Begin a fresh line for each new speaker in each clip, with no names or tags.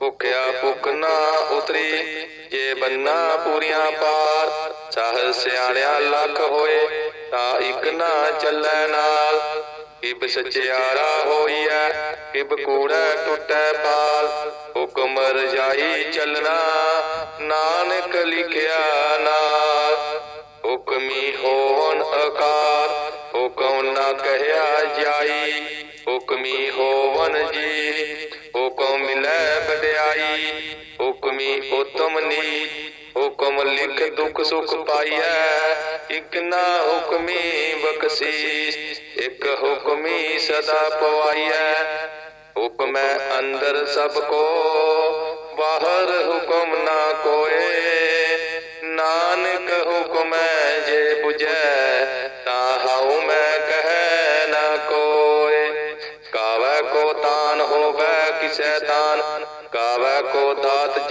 ਭੁਖਿਆ ਭੁਖ ਨਾ ਉਤਰੀ, ਜੇ ਬੰਨਾ ਪੂਰੀਆਂ ਪਾਰ ਸਹ ਸਿਆਣਿਆ ਲੱਖ ਹੋਏ, ਤਾਂ ਇੱਕ ਨਾ ਚੱਲੈ ਨਾਲ। ਕਿਬ ਸਚਿਆਰਾ ਹੋਈਐ, ਕਿਬ ਕੂੜੈ ਟੁੱਟੈ ਪਾਲ। ਹੁਕਮ ਰਜਾਈ ਚੱਲਣਾ, ਨਾਨਕ ਲਿਖਿਆ ਨਾਲ। ਹੁਕਮੀ ਹੋਵਨ ਅਕਾਰ, ਹੁਕਮ ਨਾ ਕਹਿਆ ਜਾਈ। ਹੁਕਮੀ ਹੋਵਨ ਜੀ ਵਡਿਆਈ ਹੁਕਮੀ ਉਤਮ ਨੀ, ਹੁਕਮ ਲਿਖ ਦੁਖ ਸੁਖ ਪਾਈਐ। ਇਕ ਨਾ ਹੁਕਮੀ ਬਖਸ਼ੀਸ਼, ਇਕ ਹੁਕਮੀ ਸਦਾ ਪਵਾਈਐ। ਹੁਕਮੈ ਅੰਦਰ ਸਭ ਕੋ, ਬਾਹਰ ਹੁਕਮ ਨਾ ਕੋਏ। ਨਾਨਕ ਹੁਕਮੈ ਜੇ 부ਜੈ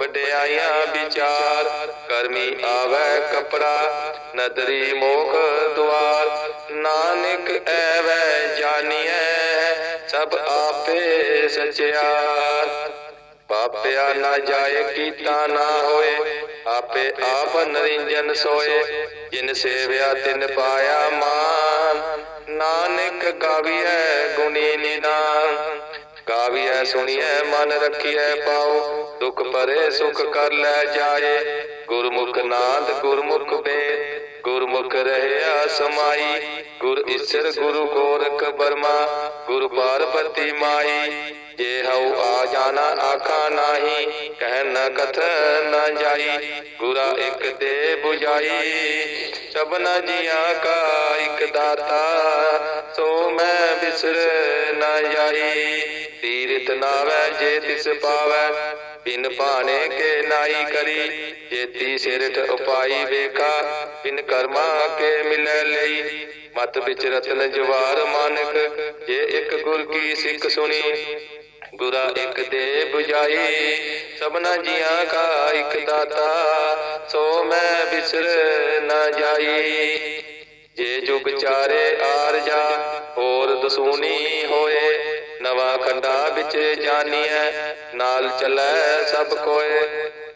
ਵਡਿਆਈਆਂ ਵਿਚਾਰ, ਕਰਮੀ ਆਵੈ ਕਪੜਾ, ਨਦਰੀ ਮੋਖ ਦੁਆਰ। ਨਾਨਕ ਐਵੈ ਜਾਣੀਐ, ਸਭ ਆਪੇ ਸਚਿਆਰ। ਪਾਪਿਆ ਨਾ ਜਾਏ, ਕੀਤਾ ਨਾ ਹੋਏ, ਆਪੇ ਆਪ ਨਰਿੰਜਨ ਸੋਏ। ਜਿਨ ਸੇਵਿਆ, ਤਿਨ ਪਾਇਆ ਮਾਨ। ਨਾਨਕ ਗਾਵੀਐ ਗੁਣੀ ਨਿਦਾਨ। ਗਾਵੀਐ ਸੁਣੀਐ, ਮਨ ਰੱਖੀਐ ਪਾਉ ਦੁਖ ਪਰੇ ਸੁਖ ਕਰ ਲੈ ਜਾਏ। ਗੁਰਮੁਖ ਨਾਦ, ਗੁਰਮੁਖ ਵੇਦ। ਗੁਰਮੁਖ ਰਹਿਆ ਸਮਾਈ। ਗੁਰ ਈਸ਼ਰ ਗੁਰੂ ਗੋਰਖ ਬਰਮਾ। ਗੁਰ ਪਾਰਬਤੀ ਮਾਈ। ਜੇ ਹਉ ਆ ਜਾਣਾ, ਆਖਾ ਨਾਹੀ। ਕਹਿ ਨ ਕਥ ਨ ਜਾਈ। ਗੁਰਾ ਇਕ ਦੇ 부ਜਾਈ ਸਭਨਾ ਜੀਆਂ ਕਾ ਇਕ ਦਾਤਾ। ਸੋ ਮੈਂ ਬਿਸਰ ਨ ਜਾਈ। ਤੀਰਤ ਨਾਵੈ, ਜੇ ਤਿਸ ਪਾਵੈ, ਬਿਨ ਭਾਣੇ ਕੇ ਨਾਈ ਕਰੀ। ਜੇਤੀ ਸਿਰਠ ਉਪਾਈ ਵੇਖਾ, ਬਿਨ ਕਰਮਾ ਕੇ ਮਿਲੈ ਲਈ। ਮਤ ਵਿੱਚ ਰਤਨ ਜਵਾਰ ਮਾਨਕ, ਜੇ ਇੱਕ ਗੁਰ ਕੀ ਸਿੱਖ ਸੁਣੀ। ਗੁਰਾ ਇੱਕ ਦੇ 부ਜਾਈ, ਸਭਨਾ ਜੀਆਂ ਕਾ ਇੱਕ ਦਾਤਾ। ਸੋ ਮੈਂ ਬਿਸਰ ਨਾ ਜਾਈ। ਜੇ ਜੁਗ ਚਾਰੇ ਆਰ ਜਾ ਹੋਰ ਦਸੂਨੀ ਹੋਏ। ਨਵਾ ਖੰਡਾ ਵਿੱਚ ਜਾਨੀਐ, ਨਾਲ ਚਲੈ ਸਭ ਕੋਏ।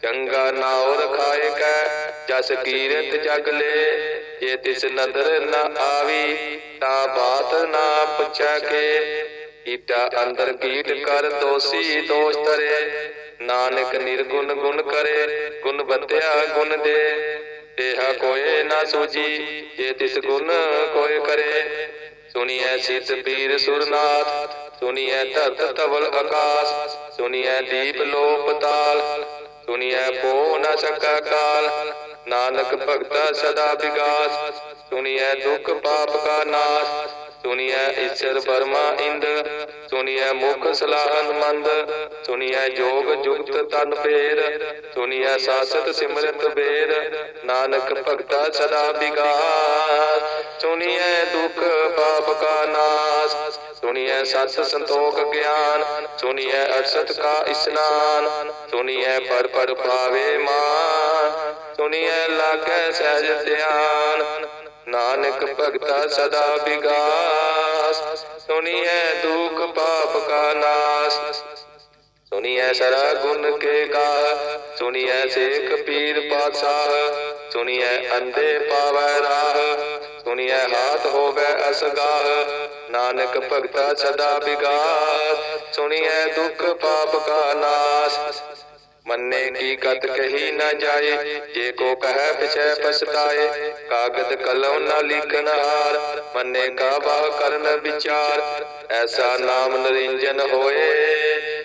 ਚੰਗਾ ਨਾਉ ਰਖਾਏ ਕੈ, ਜਸ ਕੀਰਤ ਜਗ ਲੈ। ਜੇ ਤਿਸ ਨਦਰ ਨ ਆਵੀ, ਤਾਂ ਬਾਤ ਨਾ ਪੁੱਛੈ ਕੇ। ਕੀਟਾ ਅੰਦਰ ਕੀਟ ਕਰ ਦੋਸੀ ਦੋਸ਼ ਤਰੇ ਨਾਨਕ ਨਿਰਗੁਣ ਗੁਣ ਕਰੇ, ਗੁਣ ਬਤਿਆ ਗੁਣ ਦੇ। ਦੇਹਾ ਕੋਏ ਨਾ ਸੂਜੀ, ਜੇ ਤਿਸ ਗੁਣ ਕੋਏ ਕਰੇ। ਸੁਣੀਐ ਸਿਤ ਪੀਰ ਸੁਰਨਾਥ ਸੁਣੀਐ ਧਰਤ ਧਵਲ ਆਕਾਸ, ਸੁਣੀਐ ਦੀਪ ਲੋਪ ਤਾਲ, ਸੁਣੀਐ ਪੋ ਨ ਸਕਾ ਕਾਲ। ਨਾਨਕ ਭਗਤਾ ਸਦਾ ਵਿਗਾਸ, ਸੁਣੀਐ ਦੁਖ ਪਾਪ ਕਾ ਨਾਸ਼, ਸੁਣੀਐ ਈਸ਼ਰ ਬਰਮਾ ਇੰਦ, ਸੁਣੀਐ ਮੁਖ ਸਲਾਹਨ ਮੰਦ ਸੁਣੀਐ ਜੋਗ ਜੁਗਤ ਤਨ ਫੇਰ ਸੁਣੀਐ ਸਾਸਤ ਸਿਮਰਤ ਬੇਰ। ਨਾਨਕ ਭਗਤਾ ਸਦਾ ਵਿਗਾਸ, ਸੁਣੀਐ ਦੁਖ ਪਾਪ ਕਾ ਨਾਸ ਸੁਣੀਐ ਸਤ ਸੰਤੋਖ ਗਿਆਨ, ਸੁਣੀਐ ਅਸਤ ਕਾ ਇਸਨਾਨ, ਸੁਣੀਐ ਪਰ ਪਰ ਪਾਵੇ ਮਾਨ, ਸੁਣੀਐ ਲਾਗੈ ਸਹਿਜ ਧਿਆਨ, ਨਾਨਕ ਭਗਤਾ ਸਦਾ ਵਿਗਾਸ, ਸੁਣੀਐ ਦੁਖ ਪਾਪ ਕਾ ਨਾਸ ਸੁਣੀਐ ਸਰਾ ਗੁਣ ਕੇ ਗਾਹ ਸੁਣੀਐ ਸੇਖ ਪੀਰ ਪਾਤਸ਼ਾਹ, ਸੁਣੀਐ ਅੰਧੇ ਪਾਵੈ ਰਾਹ, ਸੁਣੀਐ ਹਾਥ ਹੋਵੇ ਅਸਗਾਹ, ਨਾਨਕ ਭਗਤਾ ਸਦਾ ਵਿਗਾਸ ਸੁਣੀਐ ਦੁਖ ਪਾਪ ਕਾ ਨਾਸ। ਮੰਨੇ ਕੀ ਕਤ ਕਹੀ ਨਾ ਜਾਏ, ਜੇ ਕੋ ਕਹੈ ਪਿਛੈ ਪਛਤਾਏ, ਕਾਗਦ ਕਲਮ ਨਾ ਲਿਖਨ ਹਾਰ, ਮੰਨੇ ਕਾ ਬਾਹ ਕਰਨ ਵਿਚਾਰ, ਐਸਾ ਨਾਮ ਨਰਿੰਜਨ ਹੋਏ।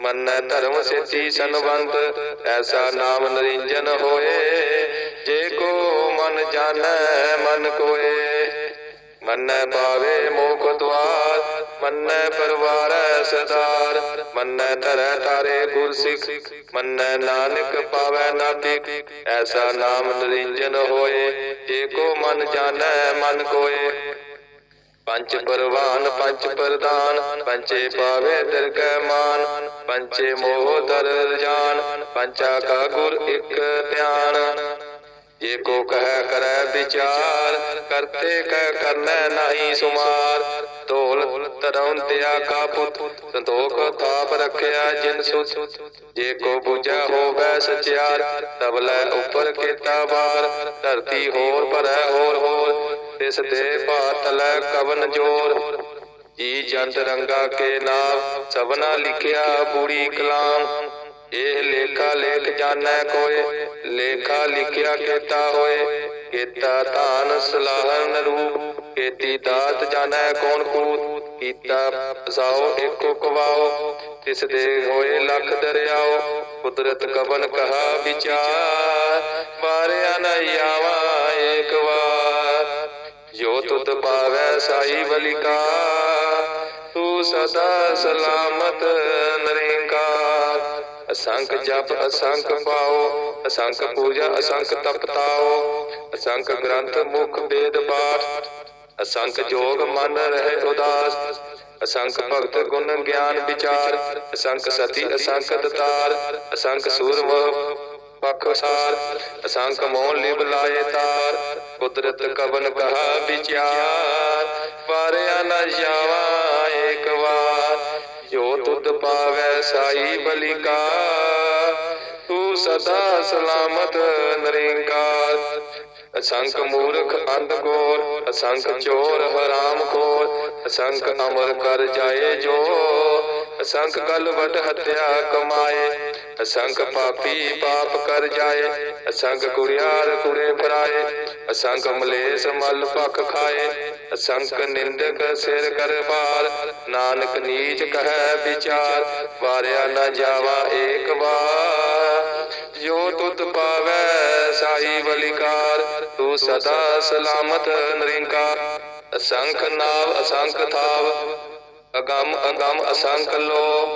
ਮੰਨੈ ਧਰਮ ਸੇਤੀ ਸੰਵੰਤ ਐਸਾ ਨਾਮ ਨਰਿੰਜਨ ਹੋਏ। ਜੇ ਕੋ ਮਨ ਜਾਣੈ, ਮਨ ਕੋਏ। ਮੰਨੈ ਪਾਵੇ ਮੋਖ ਦਵਾਰ ਮੰਨੈ ਪਰਵਾਰੈ ਸਦਾਰ ਮੰਨੈ ਧਰੈ ਤਾਰੇ ਗੁਰ ਸਿੱਖ ਮੰਨੈ ਨਾਨਕ ਪਾਵੈ ਨਾਤਿਕ। ਐਸਾ ਨਾਮ ਨਰਿੰਜਨ ਹੋਏ। ਜੇ ਕੋ ਮਨ ਜਾਣੈ, ਮਨ ਕੋਏ। ਪੰਚ ਪਰਵਾਨ ਪੰਚ ਪ੍ਰਦਾਨ ਪੰਚੇ ਪਾਵੇ ਦਰਗਹਿ ਮਾਨ ਪੰਚੇ ਮੋਹ ਦਰ ਜਾਨ ਪੰਚਾ ਕਾ ਗੁਰ ਇਕ ਧਿਆਨ। ਜੇ ਕੋ ਕਹਿ ਕਰੈ ਵਿਚਾਰ, ਕਰਤੇ ਕਹਿ ਕਰਨੈ ਨਹੀਂ ਸੁਮਾਰ। ਢੋਲ ਤਰਉ ਦਿਆ ਕਾ ਪੁੱਤ, ਸੰਤੋਖ ਥਾਪ ਰੱਖਿਆ ਜਿਨ ਸੁਤ। ਜੇ ਕੋ ਬੁਝਾ ਹੋਵੇ ਸਚਿਆਰ ਤਬਲੇ ਉੱਪਰ ਕੀਤਾ ਬਾਰ ਧਰਤੀ ਹੋਰ ਭਰੈ ਹੋਰ ਹੋਰ ਤਿਸ ਦੇ ਭਾਤਲੈ ਕਵਨ ਜੋਰ। ਜੀ ਜੰਤ ਰੰਗਾ ਕੇ ਨਾਮ ਸਭਨਾ ਲਿਖਿਆ ਬੂੜੀ ਕਲਾਮ। ਇਹ ਲੇਖਾ ਲੇਖ ਜਾਣੈ ਕੋਏ, ਲੇਖਾ ਲਿਖਿਆ ਕੀਤਾ ਹੋਏ। ਕੀਤਾ ਧਾਨ ਸਲਾਹਨ ਰੂਪ, ਕੀਤੀ ਦਾਤ ਜਾਣੈ ਕੌਣ ਕੂਤ। ਕੀਤਾ ਸਾਓ ਏਕੋ ਕਵਾਓ ਤਿਸ ਦੇ ਹੋਏ ਲੱਖ ਦਰਿਆਓ, ਕੁਦਰਤ ਕਵਨ ਕਹਾ ਵਿਚਾਰ। ਬਾਰਿਆ ਨ ਆਵਾ ਏਕ ਵਾਰ। ਜੋ ਤੁਧ ਪਾਵੈ ਸਾਈ ਬਲਿਕਾ, ਤੂੰ ਸਦਾ ਸਲਾਮਤ ਨਰੇਂਕਾਰ ਅਸੰਖ ਜਪ, ਅਸੰਖ ਪਾਓ, ਅਸੰਖ ਪੂਜਾ, ਅਸੰਖ ਤਪਤਾਓ, ਅਸੰਖ ਗ੍ਰੰਥ ਮੁਖ ਵੇਦ ਪਾਠ। ਅਸੰਖ ਜੋਗ ਮਨ ਰਹੇ ਉਦਾਸ, ਅਸੰਖ ਭਗਤ ਗੁਣ ਗਿਆਨ ਵਿਚਾਰ। ਅਸੰਖ ਸਤੀ, ਅਸੰਖ ਦਤਾਰ ਅਸੰਖ ਸੂਰਮ ਪਖਸਾਰ ਅਸੰਖ ਮੋਹ ਲਿਵ ਲਾਏ ਤਾਰ, ਕੁਦਰਤ ਕਵਨ ਕਹਾ ਵਿਚਾਰ ਪਾਰਿਆ ਨ ਜਾਵਾ ਏਕ ਵਾਰ, ਜੋ ਤੁਧ ਪਾਵੈ ਸਾਈ ਬਲਿਕਾ ਤੂੰ ਸਦਾ ਸਲਾਮਤ ਨਰਿੰਕਾਰ। ਅਸੰਖ ਮੂਰਖ ਅੰਧ ਗੋਰ ਅਸੰਖ ਚੋਰ ਹਰਾਮ ਖੋਰ ਅਸੰਖ ਅਮਰ ਕਰ ਜਾਏ ਜੋ ਅਸੰਖ ਗਲ ਵਟ ਹੱਤਿਆ ਕਮਾਏ ਅਸੰਖ ਪਾਪੀ ਪਾਪ ਕਰ ਜਾਏ ਅਸੰਖ ਕੁੜਿਆਰ ਕੁੜੇ ਫਰਾਏ ਅਸੰਖ ਮਲੇਸ ਮਲ ਪਖ ਖਾਏ ਅਸੰਖ ਨਿੰਦਕ ਸਿਰ ਕਰ ਬਾਰ ਨਾਨਕ ਨੀਚ ਕਹੈ ਵਿਚਾਰ, ਵਾਰਿਆ ਨਾ ਜਾਵਾ ਏਕ ਵਾਰ। ਜੋ ਤੁਧ ਪਾਵੈ ਸਾਈ ਬਲਿਕਾਰ ਤੂੰ ਸਦਾ ਸਲਾਮਤ ਨਰਿੰਕਾਰ। ਅਸੰਖ ਨਾਵ ਅਸੰਖ ਥਾਵ ਅਗੰਮ ਅਗੰਮ ਅਸੰਖ ਲੋ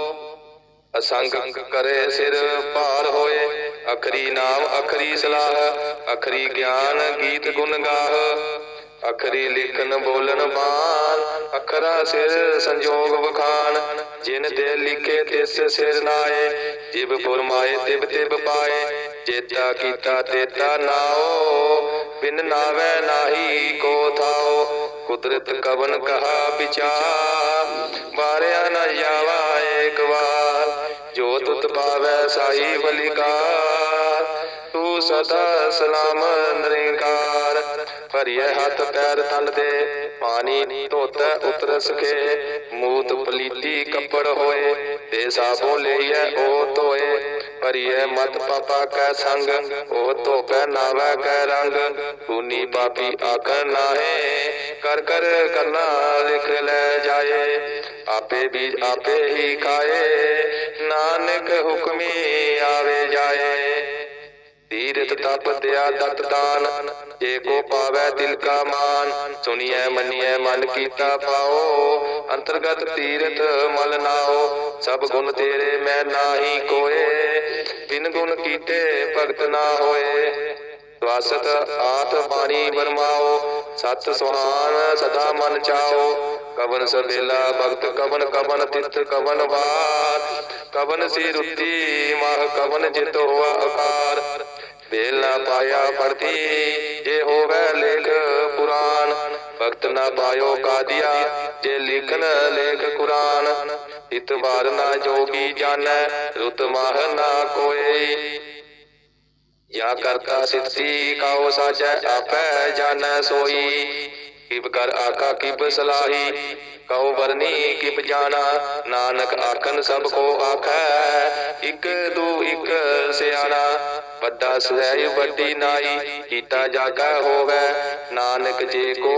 ਅਸੰਖ ਕਰੇ ਸਿਰ ਭਾਰ ਹੋਏ। ਅਖਰੀ ਨਾਮ, ਅਖਰੀ ਸਲਾਹ, ਅਖਰੀ ਗਿਆਨ ਗੀਤ ਗੁਣ ਗਾਹ। ਅਖਰੀ ਲਿਖਨ ਬੋਲਨ ਬਾਣ, ਅਖਰਾ ਸਿਰ ਸੰਜੋਗ ਵਖਾਨ ਜਿਨ ਦੇ ਲਿਖੇ ਤਿਸ ਸਿਰ ਨਾਏ, ਜਿਬ ਫੁਰਮਾਏ ਤਿਬ ਤਿਬ ਪਾਏ। ਜੇਤਾ ਕੀਤਾ ਤੇਤਾ ਨਾਓ, ਬਿਨ ਨਾਵੇ ਨਾਹੀ ਕੋ ਥਾਓ। ਕੁਦਰਤ ਕਵਨ ਕਹਾ ਵਿਚਾਰ। ਬਾਰਿਆ ਨ ਜਾਵਾ ਏਕ ਵਾਰ। ਜੋ ਤੁਤ ਪਾਵੈ ਸਾਈ ਬਲਿਕਾਰ ਸਦਾ ਸਲਾਮ ਨਰਿੰਕਾਰ। ਭਰੀਏ ਹੱਥ ਪੈਰ ਤਨ ਦੇ, ਪਾਣੀ ਧੋਤੈ ਉਤਰ ਸਕੇ। ਮੂਤ ਪਲੀਤੀ ਕੱਪੜ ਹੋਏ, ਤੇ ਸਾਬੋ ਲਈਐ ਉਹ ਧੋਏ। ਭਰੀਏ ਮਤ ਪਾਪਾ ਕੈ ਸੰਗ, ਉਹ ਧੋਪੈ ਨਾਵੈ ਕੈ ਰੰਗ। ਕੂਨੀ ਪਾਪੀ ਆਖਣ ਨਾਹੇ, ਕਰ ਕਰ ਕਰਨਾ ਲਿਖ ਲੈ ਜਾਏ। ਆਪੇ ਵੀ ਆਪੇ ਹੀ ਖਾਏ, ਨਾਨਕ ਹੁਕਮੀ ਆਵੇ ਜਾਏ। ਤੀਰਥ ਤਪ ਦਿਆ ਦਤ ਦਾਨ, ਜੇ ਕੋ ਪਾਵੈ ਦਿਲ ਕਾ ਮਾਨ। ਸੁਣੀਐ, ਮੰਨੀਐ, ਮਨ ਕੀਤਾ ਪਾਓ, ਅੰਤਰਗਤ ਤੀਰਥ ਮਲ ਨਾਓ। ਸਭ ਗੁਣ ਤੇਰੇ ਮੈਂ ਨਾਹੀ ਕੋਏ, ਬਿਨ ਗੁਣ ਕੀਤੇ ਭਗਤ ਨਾ ਹੋਏ। ਸਵਾਸਤ ਆਤ ਬਾਣੀ ਵਰਮਾਓ, ਸਤ ਸੁਹਾਨ ਸਦਾ ਮਨ ਚਾਓ। ਕਵਨ ਸਵੇਲਾ ਭਗਤ, ਕਵਨ ਕਵਨ ਤਿਤ ਕਵਨ ਵਾਰ। ਕਵਨ ਸੀ ਰੁੱਤੀ ਮਾਹ ਕਵਨ ਜਿਤ ਹੋਆ ਅਕਾਰ। ਵੇਲਾ ਪਾਇਆ ਪੜਤੀ ਜੇ ਹੋਵੇ ਲੇਖ ਪੁਰਾਨ ਭਗਤ ਨਾ ਪਾਇਓ ਕਾਦੀਆ, ਜੇ ਲਿਖਨ ਲੇਖ ਕੁਰਾਨ। ਇਤਵਾਰ ਨਾ ਜੋਗੀ ਜਾਣੈ, ਰੁਤ ਮਾਹ ਨਾ ਕੋਈ। ਯਾ ਕਰਤਾ ਸਿੱਧੀ ਕਾਉ ਸਾਚੈ ਆਪੈ ਜਾਣੈ ਸੋਈ। ਕਿਬ ਕਰ ਆਖਾ ਕਿਬ ਸਲਾਹੀ, ਕਉ ਵਰਨੀ ਕਿਬ ਜਾਣਾ, ਨਾਨਕ ਆਖਨ ਸਭ ਕੋ ਆਖੈ, ਇਕ ਦੂ ਇਕ ਸਿਆਣਾ, ਵੱਡਾ ਸਹਿ ਵੱਡੀ ਨਾਈ, ਕੀਤਾ ਜਾਗਾ ਹੋਵੇ, ਨਾਨਕ ਜੇ ਕੋ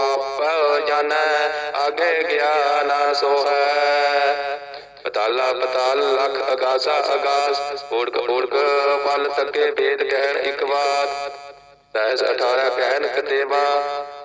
ਆਪ ਜਾਣੈ, ਅਗੇ ਗਿਆਨ ਸੋਹੈ। ਪਤਾਲਾ ਪਤਾਲ ਲਖ ਅਗਾਸਾ ਅਗਾਸ ਓੜਕ ਓੜਕ ਪਲ ਤੱਕੇ ਵੇਦ ਕਹਿਣ ਇੱਕ ਬਾਤ ਸਹਿਸ 18 ਕਹਿਣ ਕਤੇਵਾ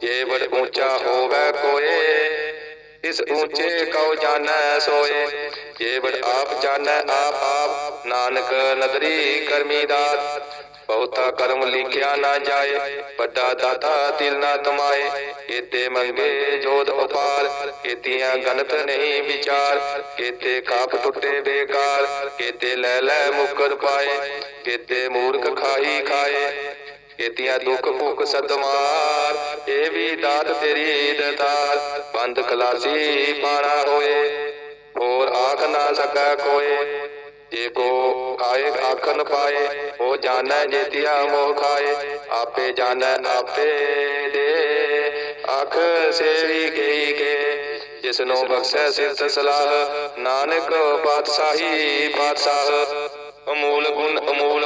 ਜੇ ਬੜ ਉੱਚਾ ਹੋਵੇ ਕੋਏ, ਇਸ ਉੱਚੇ ਕਉ ਜਾਣੈ ਸੋਏ। ਜੇ ਬੜ ਆਪ ਜਾਣੈ ਆਪ ਆਪ, ਨਾਨਕ ਨਦਰੀ ਕਰਮੀ ਦਾਤ। ਬਹੁਤਾ ਕਰਮ ਲਿਖਿਆ ਨਾ ਜਾਏ, ਵੱਡਾ ਦਾਤਾ ਦਿਲ ਨਾ ਤਮਾਏ। ਇਤੇ ਮੰਗੇ ਜੋਤ ਉਪਾਰ ਇਤੀਆਂ ਗਲਤ ਨਹੀਂ ਵਿਚਾਰ। ਇਤੇ ਕਾਪ ਟੁੱਟੇ ਬੇਕਾਰ ਇਤੇ ਲੈ ਲੈ ਮੁਕਰ ਪਾਏ। ਇਤੇ ਮੂਰਖ ਖਾਈ ਖਾਏ ਇਤਿਆ ਦੁੱਖ ਭੁੱਖ ਸਦਮਾਰ, ਇਹ ਵੀ ਦਾਤ ਤੇਰੀ ਦਤਾਰ ਬੰਦ ਖਲਾਸੀ ਪਾਣਾ ਹੋਏ, ਹੋਰ ਆਖ ਨਾ ਸਕੈ ਕੋਏ। ਜੇ ਕੋ ਆਏ ਆਖਨ ਪਾਏ ਉਹ ਜਾਣੈ ਜੇਤਿਆ ਮੋਹ ਖਾਏ। ਆਪੇ ਜਾਣੈ, ਆਪੇ ਦੇ। ਆਖ ਸੇਵੀ ਗਈ ਕੇ ਜਿਸ ਨੂੰ ਬਖਸ਼ੈ ਸਿਰਤ ਸਲਾਹ। ਨਾਨਕ ਪਾਤਸ਼ਾਹੀ ਪਾਤਸ਼ਾਹ, ਅਮੂਲ ਗੁਣ ਅਮੂਲ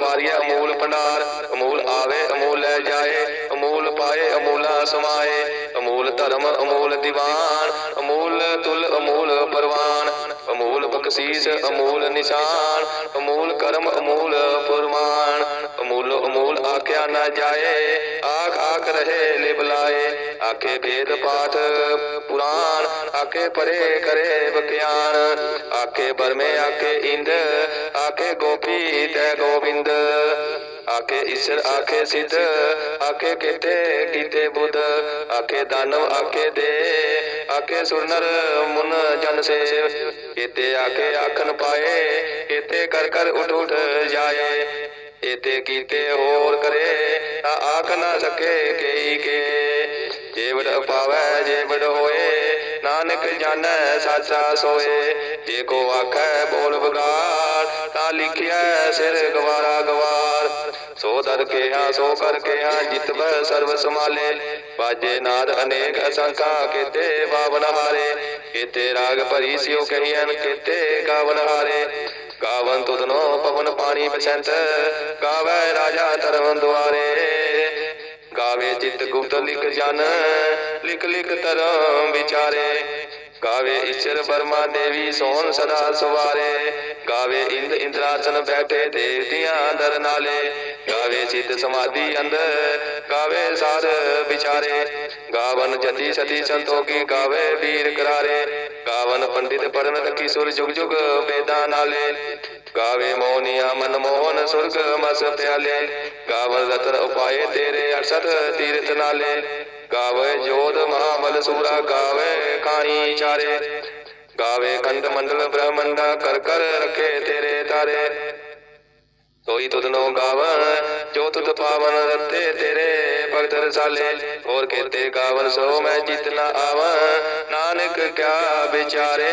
ਅਮੂਲ ਵਪਾਰੀਆ ਭੰਡਾਰ, ਅਮੂਲ ਆਵੇ, ਅਮੂਲ ਲੈ ਜਾਏ, ਅਮੂਲ ਪਾਏ, ਅਮੂਲਾ ਸਮਾਏ, ਅਮੂਲ ਧਰਮ, ਅਮੂਲ ਦੀਵਾਨ, ਅਮੂਲ ਤੁਲ, ਅਮੂਲ ਪਰਵਾਨ। ਅਮੂਲ ਬਖਸ਼ੀਸ, ਅਮੂਲ ਨਿਸ਼ਾਨ, ਅਮੂਲ ਕਰਮ, ਅਮੂਲ ਫਰਮਾਨ। ਅਮੂਲ ਅਮੂਲ ਆਖਿਆ ਨਾ ਜਾਏ, ਆਖ ਆਖ ਰਹੇ ਲਿਬਲਾਏ ਆਖੇ ਵੇਦ ਪਾਠ ਪੁਰਾਣ, ਆਖੇ ਪਰੇ ਕਰੇ ਵਿਗਿਆਨ। ਆਖੇ ਬਰਮੇ, ਆਖੇ ਇੰਦ, ਆਖੇ ਗੋਪੀ ਤੈ ਗੋਬਿੰਦ। ਆਖੇ ਈਸ਼ਰ, ਆਖੇ ਸਿੱਧ, ਆਖੇ ਕੀਤੇ ਕੀਤੇ ਬੁੱਧ। ਆਖੇ ਦਾਨਵ, ਆਖੇ ਦੇ ਆਖੇ ਸੁਰਨਰ ਮੁਨ ਜਨ ਸੇਵ ਕੀਤੇ ਆਖੇ ਆਖਨ ਪਾਏ ਕੀਤੇ ਕਰ ਕਰ ਉਠ ਉਠ ਜਾਏ। ਇਤੇ ਕੀਤੇ ਹੋਰ ਕਰੇ, ਤਾਂ ਆਖ ਨਾ ਸਕੇ ਕਈ ਕੇ। ਜੇਵੜ ਪਾਵੈ, ਜੇਵੜ ਹੋਏ, ਨਾਨਕ ਜਾਣੈ, ਸਾਚਾ ਸੋਏ। ਜੇ ਕੋ ਆਖੈ ਬੋਲ ਬਗਾਰ ਤਾਂ ਲਿਖਿਆ ਸਿਰ ਗਵਾਰਾ ਗਵਾਰ। ਸੋ ਦਰ ਕਿਹਾ, ਸੋ ਕਰ ਕਿਹਾ ਜਿਤਬੈ ਸਰਬ ਸਮਾਲੇ ਬਾਜੇ ਨਾਦ ਅਨੇਕ ਅਸੰਖਾ, ਕੀਤੇ ਬਾਵਨ ਹਾਰੇ। ਕੀਤੇ ਰਾਗ ਭਰੀ ਸਿਉ ਕਹੀਨ ਕੀਤੇ ਗਾਵਨ ਹਾਰੇ। ਗਾਵਨ ਤੁਧਨੋ ਪਵਨ ਪਾਣੀ ਬਸੰਤ ਗਾਵੇ ਰਾਜਾ ਧਰਮ ਦੁਆਰੇ। ਗਾਵੇ ਚਿਤ ਗੁਪਤ ਲਿਖ ਜਨ, ਲਿਖ ਲਿਖ ਧਰਮ ਵਿਚਾਰੇ। ਗਾਵੇ ਈਸ਼ਰ ਬਰਮਾ ਦੇਵੀ ਸੋਨ ਸਦਾ ਸਵਾਰੇ। ਗਾਵੇ ਇੰਦ ਇੰਦਰਾਸਨ ਬੈਠੇ ਦੇਵਤਿਆਂ ਦਰ ਨਾਲੇ। ਗਾਵੇ ਚਿਤ ਸਮਾਧੀ ਅੰਦਰ, ਗਾਵੇ ਸਾਰ ਵਿਚਾਰੇ। ਗਾਵਨ ਜਤੀ ਸਤੀ ਸੰਤੋਖੀ ਗਾਵੇ ਵੀਰ ਕਰਾਰੇ। ਗਾਵਨ ਪੰਡਿਤ ਪੜਨ ਤਕੀ ਸੁਰ ਜੁਗ ਜੁਗ ਵੇਦਾਂ ਨਾਲੇ। ਗਾਵੇ ਮੋਹਨੀਆ ਮਨ ਮੋਹਨ ਸੁਰਗ ਮਸ ਪਿਆਲੇ। ਗਾਵਨ ਰਤਨ ਉਪਾਏ ਤੇਰੇ ਅਰਸਤ ਤੀਰਥ ਨਾਲੇ। ਗਾਵੇ ਜੋਤ ਮਹਾਬਲ ਸੂਰਾ ਗਾਵੇ ਕਾਹੀ ਚਾਰੇ। ਗਾਵੇ ਖੰਡ ਮੰਡਲ ਬ੍ਰਹਮੰਡਾ ਕਰ ਕਰ ਰਖੇ ਤੇਰੇ ਤਾਰੇ। ਸੋਈ ਤੁਧਨੋ ਗਾਵਨ ਜੋ ਤੁਧ ਪਾਵਨ ਰਤੇ ਤੇਰੇ ਭਗਤ ਰਸਾਲੇ। ਹੋਰ ਕੇਤੇ ਗਾਵਨ ਸੋ ਮੈਂ ਜਿਤ ਆਵਾਂ, ਨਾਨਕ ਕਿਆ ਵਿਚਾਰੇ।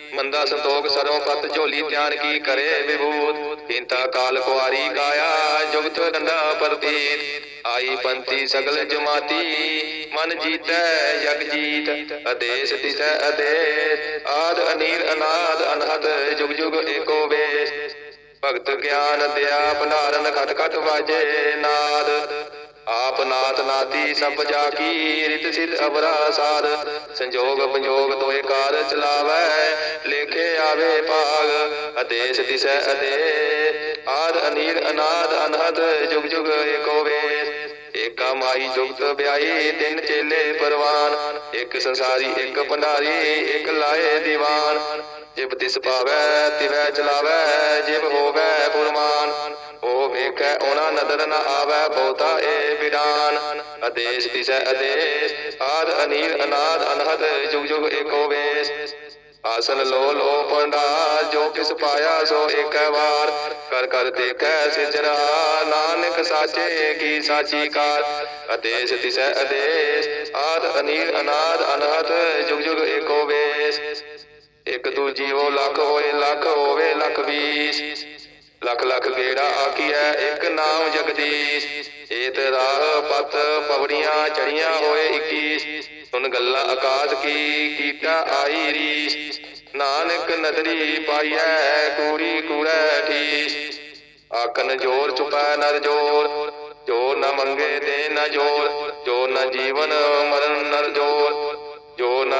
ਮੰਦਾ ਸੰਤੋਖ ਸਰੋਂ ਪਤ ਝੋਲੀ ਧਿਆਨ ਕੀ ਕਰੇ ਵਿਭੂਤ? ਚਿੰਤਾ ਕਾਲ ਕੁਆਰੀ ਕਾਇਆ ਜੁਗਤ ਡੰਡਾ ਪ੍ਰਤੀਤ। ਆਈ ਪੰਤੀ ਸਗਲ ਜਮਾਤੀ, ਮਨ ਜੀਤੈ, ਜਗ ਜੀਤ। ਅਦੇਸ ਤਿਸੈ ਅਦੇਸ ਆਦ ਅਨੀਰ ਅਨਾਦ ਅਨਹਦ, ਜੁਗ ਜੁਗ ਏਕੋ ਵੇਸ। ਭਗਤ ਗਿਆਨ ਦਿਆ, ਭੰਡਾਰਨ ਖਟ ਖਟ ਵਾਜੇ ਨਾਦ। ਆਪ ਨਾਤ ਨਾਤੀ ਸਭ ਜਾ ਕੀ ਰਿਤ ਸਿਧ ਅਬਰਾ ਸਾਧ ਸੰਜੋਗ ਪੰਜੋਗ ਤੋਏ ਕਾਰ ਚਲਾਵੈ, ਲੇਖੇ ਆਵੇ ਭਾਗ ਅਦੇਸ ਦਿਸੈ ਅਦੇ। ਆਦ ਅਨੀਲ ਅਨਾਦ ਅਨਹਦ, ਜੁਗ ਜੁਗ ਏਕੋ ਵੇਸ ਏਕਾ ਮਾਈ ਜੁਗਤ ਵਿਆਈ ਤਿੰਨ ਚੇਲੇ ਪਰਵਾਨ। ਇੱਕ ਸੰਸਾਰੀ, ਇੱਕ ਭੰਡਾਰੀ, ਇੱਕ ਲਾਏ ਦੀਵਾਨ। ਜਿਬ ਤਿਸ ਪਾਵੈ ਤਿਵੈ ਚਲਾਵੈ, ਜਿਬ ਹੋਵੈ ਪੁਰਮਾਨ ਉਹ ਵੇਖੈ, ਉਹਨਾਂ ਨਦਰ ਨ ਆਵੈ, ਬਹੁਤਾ ਏ ਵਿਡਾਨ। ਅਦੇਸ ਦਿਸੈ ਅਦੇਸ ਆਦ ਅਨੀਲ, ਅਨਾਦ, ਅਨਹਦ, ਜੁਗ ਜੁਗ ਏਕੋ ਵੇਸ। ਆਸਨ ਲੋ ਲੋ ਪੰਡਾ, ਜੋ ਕਿਸ ਪਾਇਆ ਸੋ ਏਕ ਵਾਰ। ਕਰ ਕਰ ਦੇਖੈ ਸਿਜਰਾ, ਨਾਨਕ ਸਾਚੇ ਕੀ ਸਾਚੀ ਕਾਰ। ਅਦੇਸ ਦਿਸੈ ਅਦੇਸ ਆਦ ਅਨੀਲ ਅਨਾਦ ਅਨਹਦ ਜੁਗ ਜੁਗ ਏਕੋ ਵੇਸ। ਇੱਕ ਦੂ ਜੀਵੋ ਲੱਖ ਹੋਏ, ਲੱਖ ਹੋਵੇ, ਲੱਖ ਵੀਸ। ਲਖ ਲੱਖ ਗੇੜਾ ਆਖੀਐ? ਇੱਕ ਨਾਮ ਜਗਦੀਸ਼। ਏਤ ਰਾਹ ਪਤ ਪਵੜੀਆਂ ਚੜੀਆਂ ਹੋਏ 21 ਸੁਨ ਗੱਲਾਂ ਆਕਾਸ਼ ਕੀ ਕੀਤਾ ਆਈ ਰੀਸ। ਨਾਨਕ ਨਦਰੀ ਪਾਈਐ, ਕੂੜੀ ਕੂੜੈ ਠੀਸ। ਆਖਨ ਜੋਰ ਚੁਪੈ ਨਰ ਜੋਰ। ਜੋ ਨ ਮੰਗੇ ਦੇ ਨ ਜੋਰ। ਜੋ ਨ ਜੀਵਨ ਮਰਨ ਨਰ ਜੋਰ।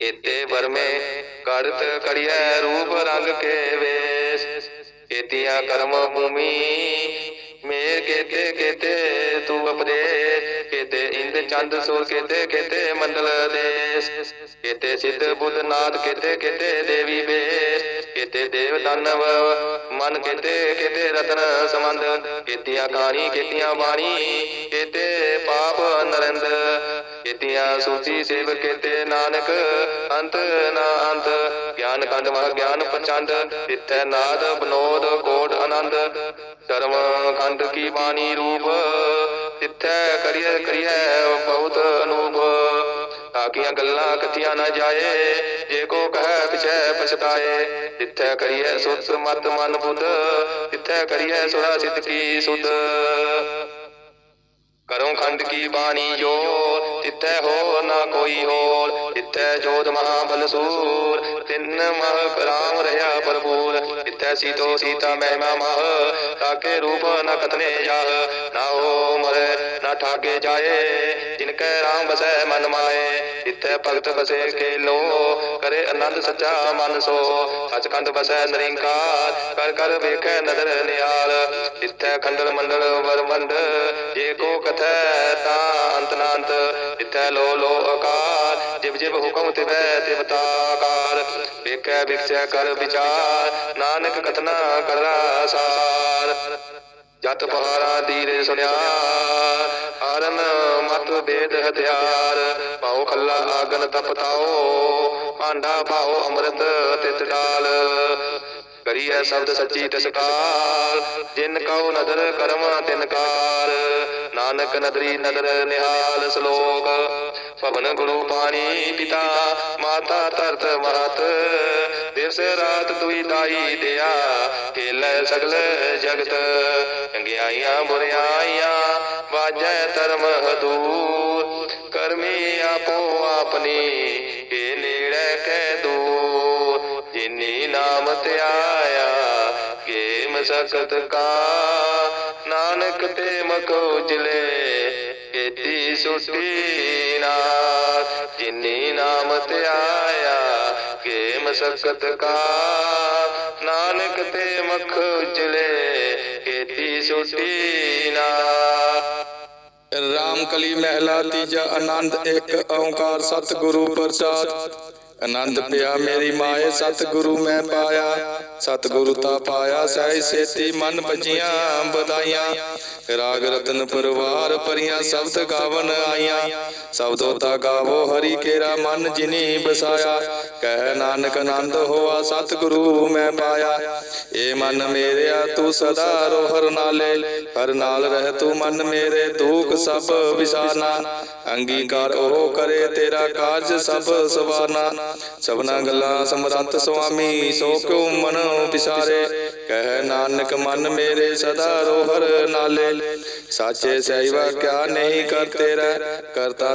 ਕੇਤੇ ਵਰਮੇ ਕਰਤ ਕੜੀਐ ਰੂਪ ਰੰਗ ਕੇ ਵੇਸ। ਕੇਤੀਆਂ ਕਰਮ ਭੂਮੀ ਮੇਰ ਕੇਤੇ ਕੇਤੇ ਤੂ ਅਪਦੇਸ ਕੇਤੇ ਇੰਦ ਚੰਦ ਸੂਰ ਕੇਤੇ ਕੇਤੇ ਮੰਡਲ ਦੇਸ। ਕੇਤੇ ਸਿੱਧ ਬੁੱਧ ਨਾਥ ਕੇਤੇ ਕੇਤੇ ਦੇਵੀ ਬੇਸ ਕੇਤੇ ਦੇਵ ਦਾਨਵ ਮਨ ਕੇਤੇ ਕੇਤੇ ਰਤਨ ਸਮੰਦ ਕੇਤੀਆਂ ਕਾਣੀ ਕੇਤੀਆਂ ਬਾਣੀ ਕੇਤੇ ਪਾਪ ਨਰਿੰਦ। ਕੇਤੀਆਂ, ਸੂਚੀ ਸੇਵ ਕੇਤੇ ਨਾਨਕ, ਅੰਤ ਨਾ ਅੰਤ। ਗਿਆਨ ਕੰਡ ਮਹਾ ਗਿਆਨ ਪ੍ਰਚੰਡ ਤਿੱਥੈ ਨਾਦ ਬਨੋਦ ਕੋਟ ਆਨੰਦ। ਧਰਮ ਖੰਡ ਕੀ ਬਾਣੀ ਰੂਪ, ਤਿੱਥੈ ਕਰੀਏ ਕਰੀਏ ਬਹੁਤ ਅਨੂਪ। ਤਾਕੀਆਂ ਗੱਲਾਂ ਕਥੀਆਂ ਨਾ ਜਾਏ, ਜੇ ਕੋ ਕਹਿ ਪਿਛੈ ਪਛਤਾਏ। ਤਿੱਥੈ ਕਰੀਏ ਸੁਤ ਮਤ ਮਨ ਬੁੱਧ, ਤਿੱਥੈ ਕਰੀਏ ਸੁਰਾ ਸਿੱਧ ਕੀ ਸੁਧ। ਕਰੋ ਖੰਡ ਕੀ ਬਾਣੀ ਜੋ ਇਤੈ ਹੋ ਨਾ ਕੋਈ ਹੋਰ ਇਤੈ ਜੋਤ ਮਹਾ ਬਲਸੂਰ ਤਿੰਨ ਮਹ ਰਾਮ ਰਹਾ ਭਰਪੂਰ ਇਤੈ ਸੀਤੋ ਸੀਤਾ ਮਹਿਮਾ ਮਹ। ਤਾਕੇ ਰੂਪ ਨ ਕਤਨੇ ਜਾਹ, ਨਾ ਹੋ ਮਰੇ, ਨਾ ਠਾਗੇ ਜਾਏ। ਜਿਨ ਕੈ ਰਾਮ ਬਸੈ ਮਨ ਮਾਏ ਇਤੈ ਭਗਤ ਬਸੇ ਕੇ ਲੋ ਕਰੇ ਆਨੰਦ ਸੱਚਾ ਮਨ ਸੋ ਸਚਖੰਡ ਬਸੈ ਨਿਰੰਕਾਰ। ਕਰ ਕਰ ਵੇਖੈ ਨਦਰ ਨਿਹਾਲ ਇਤੈ ਖੰਡਲ ਮੰਡਲ ਵਰਮੰਡ। ਜੇ ਕੋ ਕਥੈ ਤਾ ਅੰਤ ਨਾੰਤ ਇਤੈ ਲੋ ਲੋ ਆਕਾਰ। ਜਿਵ ਜਿਵ ਹੁਕਮ ਤਿਵੈ, ਤਿਵ ਤਾਕਾਰ ਵੇਖੈ, ਵਿਖਸੈ, ਕਰ ਵਿਚਾਰ। ਨਾਨਕ ਕਥਨਾ ਕਰਦਾ ਸਾਰ। ਜਤ ਪਹਾਰਾ ਦੀਰੇ ਸੁਨਿਆ ਹਰਨ ਮਤ ਬੇਦ ਹਥਿਆਰ। ਪਾਉ ਖੱਲਾ ਆਗਨ ਤਪਤਾਓ ਭਾਂਡਾ ਪਾਉ ਅੰਮ੍ਰਿਤ ਤਿਤ ਡਾਲ। ਕਰੀਐ ਸ਼ਬਦ ਸੱਚੀ ਤਿਸ ਜਿਨ ਕਉ ਨਦਰ ਕਰਮ, ਤਿਨ ਕਾਰ। ਨਾਨਕ ਨਦਰੀ ਨਦਰ ਨਿਹਾਲ ਸ਼ਲੋਕ। ਭਵਨ ਗੁਰੂ ਪਾਣੀ ਪਿਤਾ, ਮਾਤਾ ਧਰਤ ਮਹਤ ਦਿਵਸ ਰਾਤ ਦੁਈ ਦਾਈ ਦਿਆ ਖੇਲੇ ਸਗਲ ਜਗਤ। ਚੰਗਿਆਈਆਂ ਬੁਰਿਆਈਆਂ ਵਾਜੈ ਧਰਮ ਹਦੂਰ। ਕਰਮੀ ਆਪੋ ਆਪਣੀ ਕੇ ਨੇੜੇ ਕੈ ਦੂਰ। ਨਾਮ ਧਿਆਇਆ ਕੇ ਮਸਕਤ ਕਾ। ਨਾਨਕ ਤੇ ਮਖ ਉਜਲੇ ਕੀਤੀ ਸੁਟੀ ਨਾਥ ਜਿਨੀ ਨਾਮ ਧਿਆਇਆ ਕੇ ਮਸਕਤ ਕਾ। ਨਾਨਕ ਤੇ ਮਖ ਉਜਲੇ ਕੀਤੀ ਸੁਟੀ ਨਾਥ
ਰਾਮ ਕਲੀ ਮਹਿਲਾ ਤੀਜਾ ਆਨੰਦ, ਇੱਕ ਓੰਕਾਰ ਸਤਿਗੁਰੂ ਪ੍ਰਸਾਦ ਆਨੰਦ ਪਿਆ ਮੇਰੀ ਮਾਏ ਸਤਿਗੁਰੂ ਮੈਂ ਪਾਇਆ। ਸਤਿਗੁਰੂ ਤਾ ਪਾਇਆ ਸਹਿ ਸੇਤੀ ਮਨ ਭਜੀਆਂ ਬਧਾਈਆਂ ਰਾਗ ਰਤਨ ਪਰਵਾਰ ਪਰੀਆਂ ਸ਼ਬਦ ਗਾਵਨ ਆਈਆਂ। ਸ਼ਬਦੋ ਤਾ ਗਾਵੋ ਹਰੀ ਕੇਰਾ ਮਨ ਜਿਨੀ ਬਸਾਇਆ। ਕਹਿ ਨਾਨਕ ਆਨੰਦ ਹੋਆ, ਸਤਿਗੁਰੂ ਮੈਂ ਪਾਇਆ। ਏ ਮਨ ਮੇਰਿਆ, ਤੂੰ ਸਦਾ ਰੋ ਹਰ ਨਾਲੇ। ਹਰ ਨਾਲ ਰਹਿ ਤੂੰ ਮਨ ਮੇਰੇ, ਦੁਖ ਸਭ ਵਿਸਾਰਨਾ ਅੰਗੀਕਾਰ ਉਹ ਕਰੇ, ਤੇਰਾ ਕਾਰਜ ਸਭ ਸਵਾਰਨਾ ਸਭਨਾ ਗੱਲਾਂ ਸਮਰੰਤ ਸੁਆਮੀ, ਸੋ ਕਿਉ ਮਨ ਵਿਸਾਰੇ ਕਹਿ ਨਾਨਕ ਮਨ ਮੇਰੇ, ਸਦਾ ਰੋਹਰ ਨਾਲੇ। ਸਾਚੇ ਸਹਿਵਾ ਕਿਆ ਨਹੀਂ ਕਰ ਤੇਰਾ ਕਰਤਾ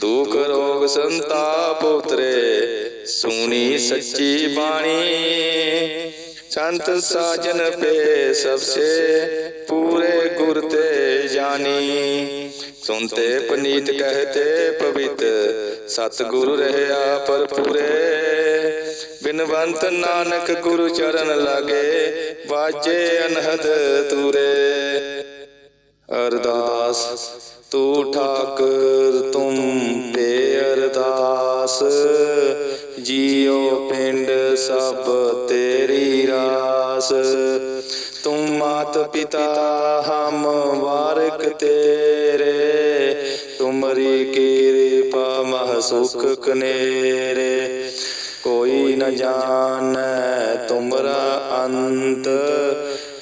ਦੁਖ ਰੋਗ ਸੰਤਾਪ ਉਤਰੇ, ਸੁਣੀ ਸੱਚੀ ਬਾਣੀ। ਸੰਤ ਸਾਜਨ ਪੇ ਸਭਸੇ, ਪੂਰੇ ਗੁਰ ਤੇ ਜਾਨੀ ਸੁਨਤੇ ਪਨੀਤ ਕਹਤੇ ਪਵਿੱਤ, ਸਤਿਗੁਰੂ ਰਹਿਆ ਪਰ ਪੂਰੇ ਬਿਨਵੰਤ ਨਾਨਕ ਗੁਰੂ ਚਰਨ ਲਾਗੇ ਵਾਜੇ ਅਨਹਦ ਤੂਰੇ। ਅਰਦਾਸ ਤੂੰ ਠਾਕਰ ਤੁਮ ਤੇ ਅਰਦਾਸ। ਜੀਉ ਪਿੰਡ ਸਭ ਤੇਰੀ ਰਾਸ। ਤੁਮ ਮਾਤ ਪਿਤਾ ਹਮ ਵਾਰਕ ਤੇਰੇ। ਤੁਮਰੀ ਕਿਰਪਾ ਮਹ ਸੁਖ ਕਨੇਰੇ। ਕੋਈ ਨ ਜਾਣੈ ਤੁਮਰਾ ਅੰਤ।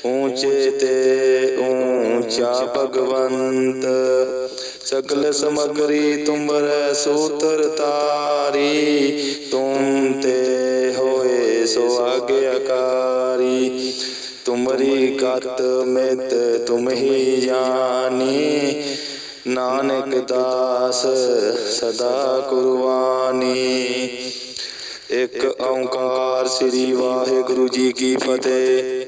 ਊਚੇ ਤੇ ਊਚਾ ਭਗਵੰਤ ਸਗਲ ਸਮਗਰੀ ਤੁਮਰੇ ਸੂਤਰ ਤਾਰੀ ਤੁਮ ਤੇ ਹੋਏ ਸੋ ਆਗਿਆਕਾਰੀ ਤੁਮਰੀ ਗਤ ਮਿਤ ਤੁਮ ਹੀ ਜਾਨੀ ਨਾਨਕ ਦਾਸ ਸਦਾ ਕੁਰਬਾਨੀ ਇੱਕ ਓੰਕਾਰ ਸ੍ਰੀ ਵਾਹਿਗੁਰੂ ਜੀ ਕੀ ਫਤਿਹ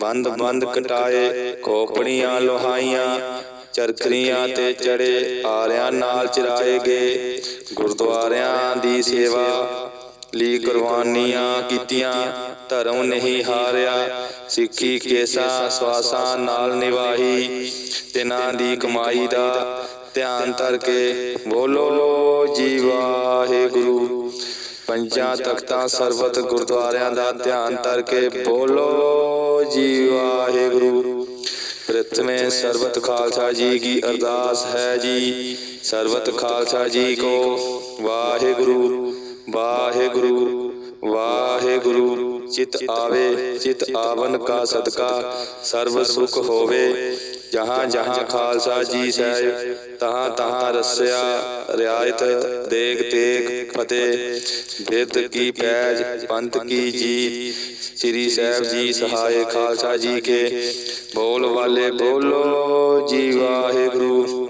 ਬੰਦ ਬੰਦ ਕਟਾਏ, ਖੋਪੜੀਆਂ ਲੋਹਾਈਆਂ, ਚਰਖਰੀਆਂ ਤੇ ਚੜੇ ਆਰਿਆਂ ਨਾਲ ਚਰਾਏ ਗਏ। ਗੁਰਦੁਆਰਿਆਂ ਦੀ ਸੇਵਾ ਲਈ ਕੁਰਬਾਨੀਆਂ ਕੀਤੀਆਂ, ਧਰਮ ਨਹੀਂ ਹਾਰਿਆ, ਸਿੱਖੀ ਕੇਸਾ ਸਵਾਸਾਂ ਨਾਲ ਨਿਵਾਹੀ ਤਿਨਾਂ ਦੀ ਕਮਾਈ ਦਾ ਧਿਆਨ ਧਰ ਕੇ ਬੋਲੋ, ਜੀ ਵਾਹਿਗੁਰੂ। ਪੰਜਾਂ ਤਖਤਾਂ ਸਰਬਤ ਗੁਰਦੁਆਰਿਆਂ ਦਾ ਧਿਆਨ ਧਰ ਕੇ ਬੋਲੋ ਜੀ ਵਾਹਿਗੁਰੂ। ਪ੍ਰਥਮੇ ਸਰਬਤ ਖਾਲਸਾ ਜੀ ਕੀ ਅਰਦਾਸ ਹੈ ਜੀ। ਸਰਬਤ ਖਾਲਸਾ ਜੀ ਕੋ ਵਾਹਿਗੁਰੂ ਵਾਹਿਗੁਰੂ ਵਾਹਿਗੁਰੂ। ਚਿਤ ਆਵੇ, ਚਿਤ ਆਵਨ ਕਾ ਸਦਕਾ। ਸਰਬ ਸੁਖ ਹੋਵੇ ਜਹਾਂ ਜਹਾਂ ਖਾਲਸਾ ਜੀ ਸਾਹਿਬ, ਤਹਾਂ ਤਹਾਂ ਰਸਿਆ, ਰਿਆਇਤ ਦੇਖ ਤੇਗ ਫਤਿਹ। ਬਿਰਦ ਕੀ ਪੈਜ, ਪੰਥ ਕੀ ਜੀ ਸ੍ਰੀ ਸਾਹਿਬ ਜੀ ਸਹਾਏ ਖਾਲਸਾ ਜੀ ਕੇ। ਬੋਲ ਵਾਲੇ ਬੋਲੋ ਜੀ ਵਾਹਿਗੁਰੂ।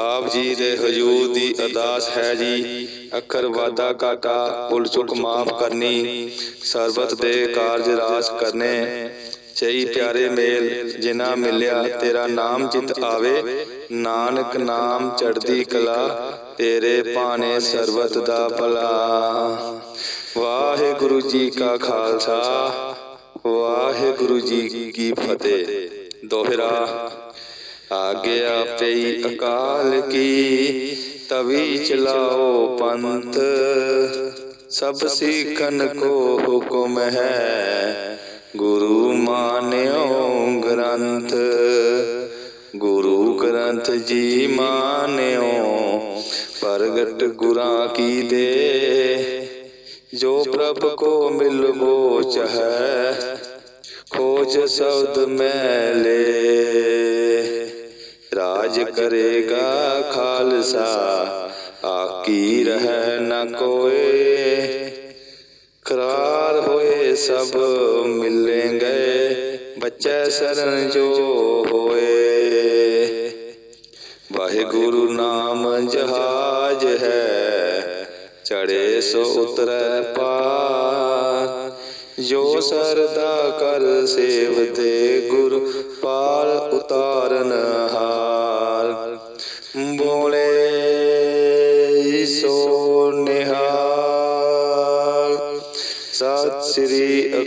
ਆਪ ਜੀ ਦੇ ਹਜੂਰ ਦੀ ਅਰਦਾਸ ਹੈ ਜੀ। ਅੱਖਰ ਵਾਦਾ ਕਾਕਾ, ਭੁੱਲ ਚੁੱਕ ਮਾਫ ਕਰਨੀ, ਸਰਬਤ ਦੇ ਕਾਰਜ ਰਾਸ ਕਰਨੇ। ਚਈ ਪਿਆਰੇ ਮੇਲ ਜਿਨਾ ਮਿਲਿਆ ਤੇਰਾ ਨਾਮ ਚਿਤ ਆਵੇ। ਨਾਨਕ ਨਾਮ ਚੜਦੀ ਕਲਾ, ਤੇਰੇ ਭਾਣੇ ਸਰਬਤ ਦਾ ਭਲਾ। ਵਾਹਿਗੁਰੂ ਜੀ ਕਾ ਖਾਲਸਾ, ਵਾਹਿਗੁਰੂ ਜੀ ਕੀ ਫਤਿਹ। ਦੋਹਰਾ ਆਗਿਆ ਪਈ ਅਕਾਲ ਕੀ, ਤਵੀ ਚਲਾਓ ਪੰਥ। ਸਭ ਸਿੱਖਨ ਕੋ ਹੁਕਮ ਹੈ, ਗੁਰੂ ਮਾਨਿਓ ਗ੍ਰੰਥ। ਗੁਰੂ ਗ੍ਰੰਥ ਜੀ ਮਾਨਿਓ, ਪ੍ਰਗਟ ਗੁਰਾਂ ਕੀ ਦੇ। ਜੋ ਪ੍ਰਭ ਕੋ ਮਿਲਵੋ ਚਾਹੈ ਖੋਜ ਸ਼ਬਦ ਮੈਲੇ ਰਾਜ ਕਰੇਗਾ ਖਾਲਸਾ। ਆਕੀ ਰਹਿ ਨ ਕੋਏ। ਕਰਾਰ ਹੋਏ ਸਭ ਮਿਲੇ ਗਏ ਬੱਚੇ ਸਰਨ ਜੋ ਹੋਏ। ਵਾਹਿਗੁਰੂ ਨਾਮ ਜਹਾਜ ਹੈ। ਚੜੇ ਸੋ ਉਤਰੈ ਪਾਰ। ਜੋ ਸਰਦਾ ਕਰ ਸੇਵਤੇ ਗੁਰ ਪਾਰ ਉਤਾਰਨ ਹਾਰ।